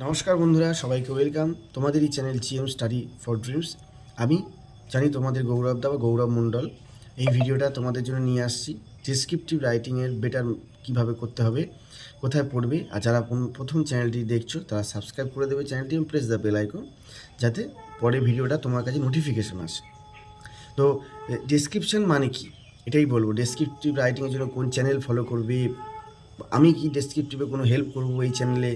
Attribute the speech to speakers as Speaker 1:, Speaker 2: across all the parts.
Speaker 1: নমস্কার বন্ধুরা, সবাইকে ওয়েলকাম। তোমাদের এই channel GM study for dreams আমি জানি তোমাদের গৌরব দা বা গৌরব মণ্ডল। এই ভিডিওটা তোমাদের জন্য নিয়ে আসছি। ডিসক্রিপটিভ রাইটিংয়ের বেটার কীভাবে করতে হবে, কোথায় পড়বে, আর যারা প্রথম- চ্যানেলটি দেখছ, তারা সাবস্ক্রাইব করে দেবে চ্যানেলটি এবং প্রেস দ্য বেল আইকন যাতে পরে ভিডিওটা তোমার কাছে নোটিফিকেশন আসে। তো ডেসক্রিপশন মানে কি? এটাই বলব। ডেসক্রিপটিভ রাইটিংয়ের জন্য কোন চ্যানেল ফলো করবে আমি কি ডেসক্রিপটিভে কোনো হেল্প করব এই চ্যানেলে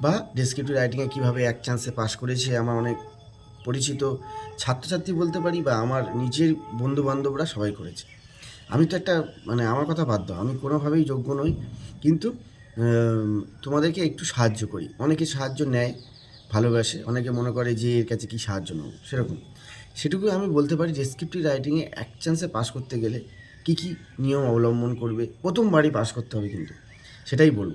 Speaker 1: বা ডেসক্রিপটিভ রাইটিংয়ে কীভাবে এক চান্সে পাশ করেছে? আমার অনেক পরিচিত ছাত্রছাত্রী বলতে পারি বা আমার নিজের বন্ধু বান্ধবরা সবাই করেছে। আমি তো একটা মানে আমার কথা দাও, আমি কোনোভাবেই যোগ্য নই। কিন্তু তোমাদেরকে একটু সাহায্য করি। অনেকে সাহায্য নেয়, ভালোবাসে, অনেকে মনে করে যে এর কাছে কী সাহায্য নেব, সেরকম। সেটুকু আমি বলতে পারি ডেসক্রিপটিভ রাইটিংয়ে এক চান্সে পাশ করতে গেলে কী কী নিয়ম অবলম্বন করবে? প্রথমবারই পাশ করতে হবে কিন্তু। সেটাই বলব।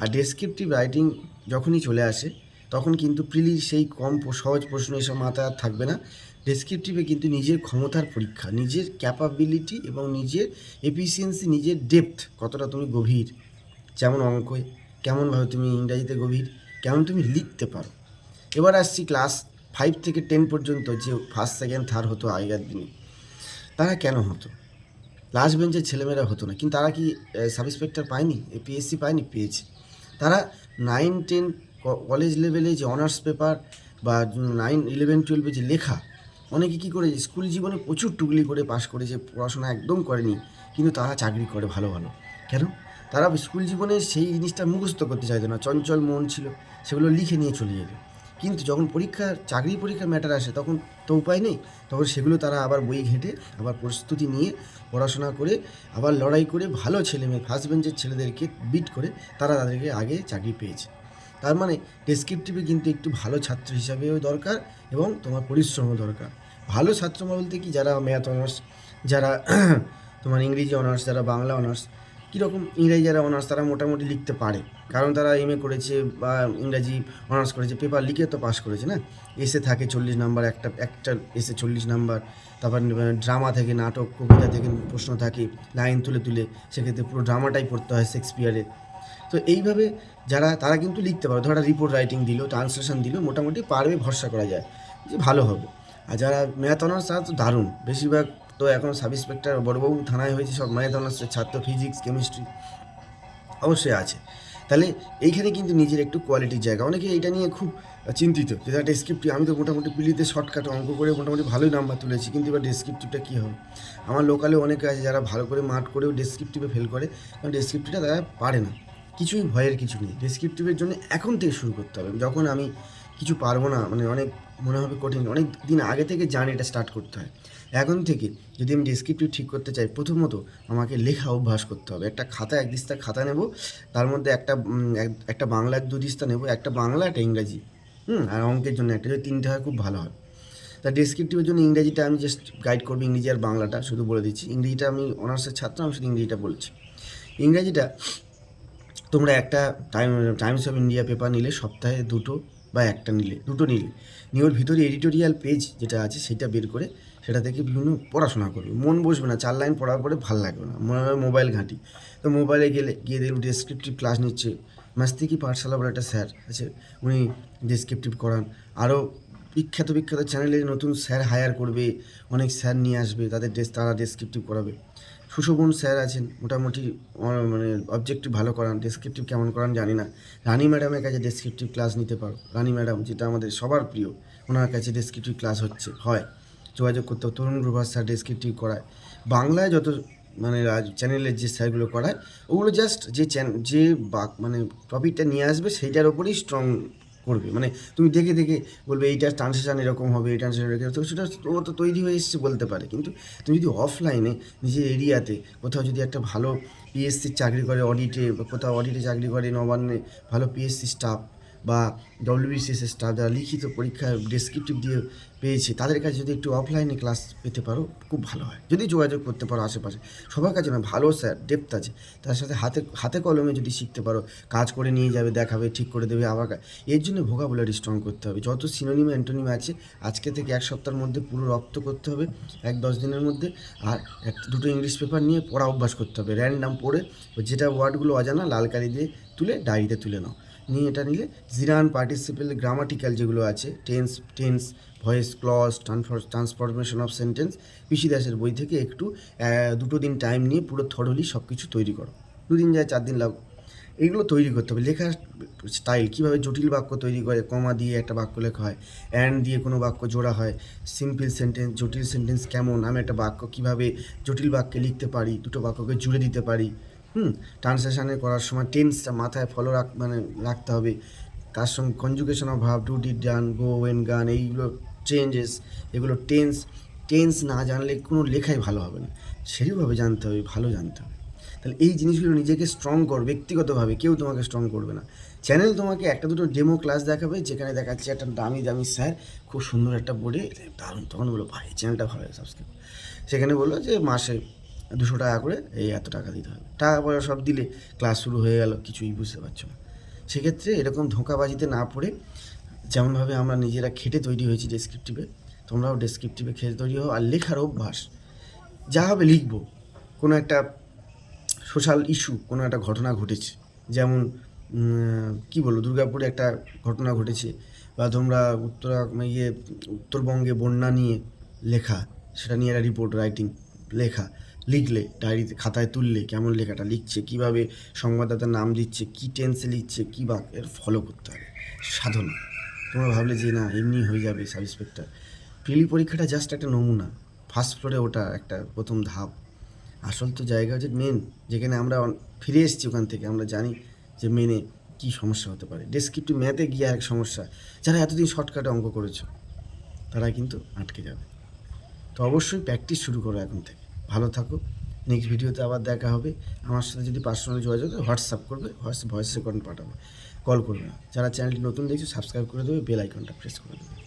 Speaker 1: আর ডেসক্রিপটিভ রাইটিং যখনই চলে আসে, তখন কিন্তু প্রিলির সেই কম সহজ প্রশ্ন এসব মাথায় আর থাকবে না। ডেসক্রিপটিভে কিন্তু নিজের ক্ষমতার পরীক্ষা, নিজের ক্যাপাবিলিটি এবং নিজের এফিসিয়েন্সি নিজের ডেপথ কতটা তুমি গভীর, যেমন অঙ্কে কেমনভাবে তুমি ইংরাজিতে গভীর, কেমন তুমি লিখতে পারো। এবার আসছি ক্লাস ফাইভ থেকে টেন পর্যন্ত যে ফার্স্ট সেকেন্ড থার্ড হতো আগেকার দিনে। তারা কেন হতো? লাস্ট বেঞ্চের ছেলেমেয়েরা হতো না। কিন্তু তারা কি সাব ইন্সপেক্টর পায়নি? পিএসসি পায়নি? পেয়েছে। তারা নাইন টেন কলেজ লেভেলে যে অনার্স পেপার বা নাইন ইলেভেন টুয়েলভে যে লেখা, অনেকে কী করে স্কুল জীবনে প্রচুর টুকলি করে পাশ করেছে, পড়াশোনা একদম করেনি, কিন্তু তারা চাকরি করে ভালো ভালো। কেন? তারা স্কুল জীবনে সেই জিনিসটা মুখস্থ করতে চাইতো না। চঞ্চল মন ছিল, সেগুলো লিখে নিয়ে চলে যেত। কিন্তু যখন পরীক্ষা, চাকরি পরীক্ষার ম্যাটার আসে, তখন তো উপায় নেই। তখন সেগুলো তারা আবার বই ঘেঁটে, আবার প্রস্তুতি নিয়ে পড়াশোনা করে, আবার লড়াই করে ভালো ছেলে মেয়ে ফার্স্ট বেঞ্চের ছেলেদেরকে বিট করে তারা তাদেরকে আগে চাকরি পেয়েছে। তার মানে ডেসক্রিপটিভে কিন্তু একটু ভালো ছাত্র হিসাবেও দরকার এবং তোমার পরিশ্রমও দরকার। ভালো ছাত্র বলতে কি? যারা ম্যাথ অনার্স যারা তোমার ইংরেজি অনার্স যারা বাংলা অনার্স কীরকম ইংরেজি যারা অনার্স তারা মোটামুটি লিখতে পারে? কারণ তারা এম করেছে বা ইংরাজি অনার্স করেছে পেপার লিখে তো পাস করেছে না? এসে থাকে চল্লিশ নাম্বার একটা একটা এসে চল্লিশ নাম্বার তারপর ড্রামা থেকে নাটক, কবিতা থেকে প্রশ্ন থাকে লাইন তুলে তুলে, সেক্ষেত্রে পুরো ড্রামাটাই পড়তে হয় শেক্সপিয়ারের তো এইভাবে যারা, তারা কিন্তু লিখতে পারে ধরো রিপোর্ট রাইটিং দিল ট্রান্সলেশন দিল, মোটামুটি পারবে, ভরসা করা যায় যে ভালো হবে। আর যারা ম্যাথ অনার্স তারা তো দারুণ। বেশিরভাগ তো এখন সাব ইন্সপেক্টর বড়বাবু থানায় হয়েছে, সব ম্যাথ অনার্সের ছাত্র ফিজিক্স, কেমিস্ট্রি অবশ্যই আছে। তাহলে এইখানে কিন্তু নিজের একটু কোয়ালিটির জায়গা। অনেকে এটা নিয়ে খুব চিন্তিত যে তার ডেসক্রিপটিভ আমি তো মোটামুটি পিলিতে শর্টকাট অঙ্ক করে মোটামুটি ভালোই নাম্বার তুলেছি, কিন্তু এবার ডেসক্রিপটিভটা কী হবে? আমার লোকালে অনেকে আছে যারা ভালো করে মাঠ করেও ডেসক্রিপটিভে ফেল করে, কারণ ডেসক্রিপটিভটা তারা পারে না। কিছুই ভয়ের কিছু নেই। ডেসক্রিপটিভের জন্য এখন থেকে শুরু করতে হবে। যখন আমি কিছু পারব না মানে অনেক মনে হবে কঠিন। অনেক দিন আগে থেকে জানি এটা স্টার্ট করতে হয়। এখন থেকে যদি আমি ডেসক্রিপটিভ ঠিক করতে চাই, প্রথমত আমাকে লেখা অভ্যাস করতে হবে। একটা খাতা, এক দিস্তা খাতা নেব, তার মধ্যে একটা এক- একটা বাংলা দু দিস্তা নেব, একটা বাংলা, একটা ইংরাজি। হুম, আর অঙ্কের জন্য একটা, যদি তিনটে হয় খুব ভালো হয়। তা ডেসক্রিপটিভের জন্য ইংরেজিটা আমি জাস্ট গাইড করব, ইংরেজি আর বাংলাটা শুধু বলে দিচ্ছি। ইংরেজিটা আমি অনার্সের ছাত্র, আমি শুধু ইংরেজিটা বলছি। ইংরেজিটা তোমরা একটা time Times of India paper নিলে সপ্তাহে দুটো বা একটা নিলে, দুটো নিলে। নিয়ে ওর ভিতরে এডিটোরিয়াল পেজ যেটা আছে সেটা বের করে সেটা থেকে বিভিন্ন পড়াশোনা করবে। মন বসবে না, চার লাইন পড়ার পরে ভালো লাগবে না। মনে হবে মোবাইল ঘাঁটি। তো মোবাইলে গেলে, গিয়ে দেখুন ডেসক্রিপটিভ ক্লাস নিচ্ছে। মাস্তিকি পাঠশালা বলে একটা স্যার আছে, উনি ডেসক্রিপটিভ করান। আরও বিখ্যাত বিখ্যাত চ্যানেলে নতুন স্যার হায়ার করবে, অনেক স্যার নিয়ে আসবে, তাদের ডেস তারা ডেসক্রিপটিভ করাবে। সুশোভন স্যার আছেন, মোটামুটি মানে অবজেক্টিভ ভালো করান ডেসক্রিপটিভ কেমন করান জানি না। রানী ম্যাডামের কাছে ডেসক্রিপটিভ ক্লাস নিতে পারো। রানী ম্যাডাম, যেটা আমাদের সবার প্রিয়, ওনার কাছে ডেসক্রিপটিভ ক্লাস হচ্ছে, হয়। যোগাযোগ করতে। তরুণ প্রভাস স্যার ডেসক্রিপটিভ করায়। বাংলায় যত মানে চ্যানেলের যে স্যারগুলো করায়, ওগুলো জাস্ট যে চ্যান যে মানে টপিকটা নিয়ে আসবে, সেইটার ওপরেই স্ট্রং করবে। মানে তুমি দেখে দেখে বলবে এইটা ট্রান্সলেশন এরকম হবে, এই ট্রান্সেশন এরকম তো সেটা ও তো তৈরি হয়ে এসছে বলতে পারে। কিন্তু তুমি যদি অফলাইনে নিজের এরিয়াতে কোথাও যদি একটা ভালো পিএসসির চাকরি করে অডিটে বা কোথাও অডিটে চাকরি করে, নবান্নে ভালো পিএসসি স্টাফ বা ডব্লিউবিসিএস স্টাফ যারা লিখিত পরীক্ষায় ডেসক্রিপটিভ দিয়ে পেয়েছে, তাদের কাছে যদি একটু অফলাইনে ক্লাস পেতে পারো, খুব ভালো হয়। যদি যোগাযোগ করতে পারো আশেপাশে। সবার কাছে না, ভালো স্যার ডেপথ আছে। তার সাথে হাতে হাতে কলমে যদি শিখতে পারো, কাজ করে নিয়ে যাবে, দেখাবে, ঠিক করে দেবে, আবার এর জন্য ভোকাবুলারি স্ট্রং করতে হবে। যত সিনোনিম অ্যান্টোনিম আছে, আজকে থেকে এক সপ্তাহের মধ্যে পুরো রপ্ত করতে হবে, এক দশ দিনের মধ্যে। আর এক, দুটো ইংলিশ পেপার নিয়ে পড়া অভ্যাস করতে হবে। র্যান্ডাম পড়ে, যেটা ওয়ার্ডগুলো অজানা, লাল কালি দিয়ে তুলে ডায়েরিতে তুলে নাও। নিয়ে এটা নিলে জিরান পার্টিসিপেল গ্রামাটিক্যাল যেগুলো আছে tense tense voice clause transformation of sentence PC দাসের বই থেকে একটু দুটো দিন টাইম নিয়ে পুরো থরলি সব কিছু তৈরি করো। দুদিন যায় চার দিন লাগ এগুলো তৈরি করতে হবে। লেখার স্টাইল কীভাবে জটিল বাক্য তৈরি করে কমা দিয়ে একটা বাক্য লেখা হয় অ্যান্ড দিয়ে কোনো বাক্য জোড়া হয় সিম্পল সেন্টেন্স জটিল সেন্টেন্স কেমন, আমি একটা বাক্য কীভাবে জটিল বাক্যে লিখতে পারি, দুটো বাক্যকে জুড়ে দিতে পারি হুম ট্রান্সলেশনে করার সময় টেন্সটা মাথায় ফলো রাখ মানে রাখতে হবে। তার সঙ্গে conjugation of verb do did done go went gone এইগুলো চেঞ্জেস এগুলো টেন্স টেন্স না জানলে কোনো লেখাই ভালো হবে না। সেইভাবে জানতে হবে, ভালো জানতে হবে। তাহলে এই জিনিসগুলো নিজেকে স্ট্রং কর, ব্যক্তিগতভাবে, কেউ তোমাকে স্ট্রং করবে না। চ্যানেল তোমাকে একটা দুটো ডেমো ক্লাস দেখাবে, যেখানে দেখাচ্ছে একটা দামি দামি স্যার খুব সুন্দর একটা বোর্ডে দারুণ, তখন বলো ভাই চ্যানেলটা ভালো সাবস্ক্রাইব সেখানে বলল যে, মাসে দুশো টাকা করে এই এত টাকা দিতে হবে। টাকা পয়সা সব দিলে ক্লাস শুরু হয়ে গেল, কিছুই বুঝতে পারছ না। সেক্ষেত্রে এরকম ধোঁকাবাজিতে না পড়ে যেমনভাবে আমরা নিজেরা খেটে তৈরি হয়েছি ডেসক্রিপটিভে তোমরাও ডেসক্রিপটিভে খেটে তৈরি হও আর লেখার অভ্যাস। যা হবে লিখব। কোনো একটা সোশ্যাল ইস্যু কোনো একটা ঘটনা ঘটেছে। যেমন কি বলব, দুর্গাপুরে একটা ঘটনা ঘটেছে বা তোমরা উত্তরা ইয়ে উত্তরবঙ্গে বন্যা নিয়ে লেখা, সেটা নিয়ে একটা রিপোর্ট রাইটিং লেখা। লিখলে ডায়েরিতে খাতায় তুললে কেমন লেখাটা লিখছে, কীভাবে সংবাদদাতার নাম দিচ্ছে, কী টেন্সে লিখছে, কী বা এর ফলো করতে হবে। সাধনা। তোমরা ভাবলে যে না, এমনি হয়ে যাবে সাব ইন্সপেক্টর প্রিলি পরীক্ষাটা জাস্ট একটা নমুনা। ফার্স্ট ফ্লোরে ওটা একটা প্রথম ধাপ। আসল তো জায়গা হচ্ছে মেন যেখানে আমরা ফিরে এসেছি ওখান থেকে। আমরা জানি যে মেনে কী সমস্যা হতে পারে। ডেসক্রিপটিভ ম্যাথে গিয়ে এক সমস্যা। যারা এতদিন শর্টকাটে অঙ্ক করেছ, তারা কিন্তু আটকে যাবে। তো অবশ্যই প্র্যাকটিস শুরু করো এখন থেকে। ভালো থাকো নেক্সট ভিডিওতে আবার দেখা হবে। আমার সাথে যদি পার্সোনালি যোগাযোগ হয় হোয়াটসঅ্যাপ করবে হোয়াটসঅ্যাপ ভয়েস রেকর্ড পাঠাবে। কল করবে যারা চ্যানেলটি নতুন দেখছ সাবস্ক্রাইব করে দেবে বেল আইকনটা প্রেস করে দেবে।